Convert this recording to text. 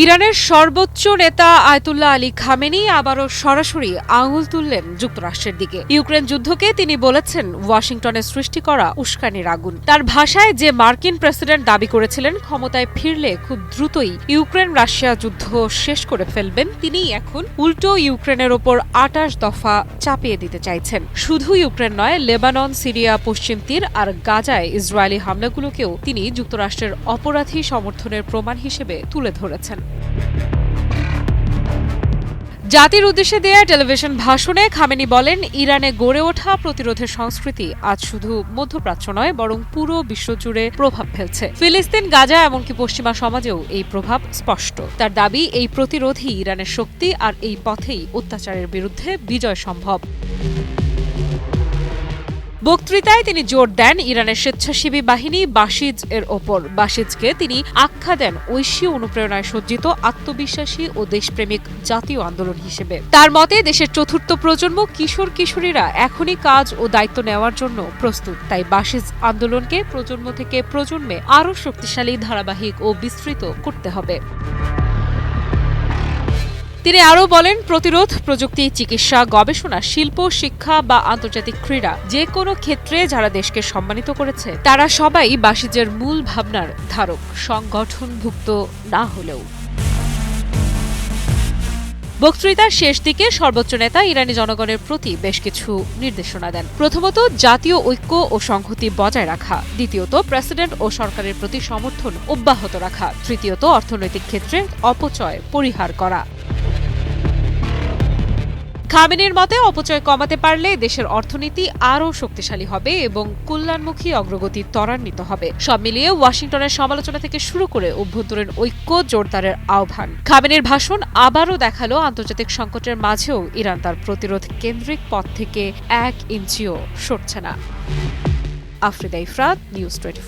ইরানের সর্বোচ্চ নেতা আয়তুল্লাহ আলী খামেনি আবারও সরাসরি আঙুল তুললেন যুক্তরাষ্ট্রের দিকে। ইউক্রেন যুদ্ধকে তিনি বলেছেন, ওয়াশিংটনে সৃষ্টি করা উস্কানির আগুন। তার ভাষায় যে মার্কিন প্রেসিডেন্ট দাবি করেছিলেন, ক্ষমতায় ফিরলে খুব দ্রুতই ইউক্রেন রাশিয়া যুদ্ধ শেষ করে ফেলবেন, তিনিই এখন উল্টো ইউক্রেনের ওপর আটাশ দফা চাপিয়ে দিতে চাইছেন। শুধু ইউক্রেন নয়, লেবানন, সিরিয়া, পশ্চিম তীর আর গাজায় ইসরায়েলি হামলাগুলোকেও তিনি যুক্তরাষ্ট্রের অপরাধী সমর্থনের প্রমাণ হিসেবে তুলে ধরেছেন। জাতির উদ্দেশ্যে দেয়া টেলিভিশন ভাষণে খামেনি বলেন, ইরানে গড়ে ওঠা প্রতিরোধের সংস্কৃতি আজ শুধু মধ্যপ্রাচ্য নয়, বরং পুরো বিশ্বজুড়ে প্রভাব ফেলছে। ফিলিস্তিন, গাজা, এমনকি পশ্চিমা সমাজেও এই প্রভাব স্পষ্ট। তার দাবি, এই প্রতিরোধই ইরানের শক্তি আর এই পথেই অত্যাচারের বিরুদ্ধে বিজয় সম্ভব। বক্তৃতায় তিনি জোর দেন ইরানের স্বেচ্ছাসেবী বাহিনী বাসিজ এর ওপর। বাসিজকে তিনি আখ্যা দেন ঐশী অনুপ্রেরণায় সজ্জিত আত্মবিশ্বাসী ও দেশপ্রেমিক জাতীয় আন্দোলন হিসেবে। তার মতে, দেশের চতুর্থ প্রজন্ম কিশোর কিশোরীরা এখনই কাজ ও দায়িত্ব নেওয়ার জন্য প্রস্তুত। তাই বাসিজ আন্দোলনকে প্রজন্ম থেকে প্রজন্মে আরও শক্তিশালী, ধারাবাহিক ও বিস্তৃত করতে হবে। তিনি আরও বলেন, প্রতিরোধ, প্রযুক্তি, চিকিৎসা, গবেষণা, শিল্প, শিক্ষা বা আন্তর্জাতিক ক্রীড়া যে কোনো ক্ষেত্রে যারা দেশকে সম্মানিত করেছে, তারা সবাই বাসিজের মূল ভাবনার ধারক, সংগঠনভুক্ত না হলেও। বক্তৃতার শেষ দিকে সর্বোচ্চ নেতা ইরানি জনগণের প্রতি বেশ কিছু নির্দেশনা দেন। প্রথমত, জাতীয় ঐক্য ও সংহতি বজায় রাখা। দ্বিতীয়ত, প্রেসিডেন্ট ও সরকারের প্রতি সমর্থন অব্যাহত রাখা। তৃতীয়ত, অর্থনৈতিক ক্ষেত্রে অপচয় পরিহার করা। খামেনির মতে, অপচয় কমাতে পারলে দেশের অর্থনীতি আরও শক্তিশালী হবে এবং কল্যাণমুখী অগ্রগতি ত্বরান্বিত হবে। সব মিলিয়ে ওয়াশিংটনের সমালোচনা থেকে শুরু করে অভ্যন্তরীণ ঐক্য জোরদারের আহ্বান। খামেনির ভাষণ আবারও দেখাল আন্তর্জাতিক সংকটের মাঝেও ইরান তার প্রতিরোধ কেন্দ্রিক পথ থেকে এক ইঞ্চিও সরছে না। Afrida Ifrat, news twenty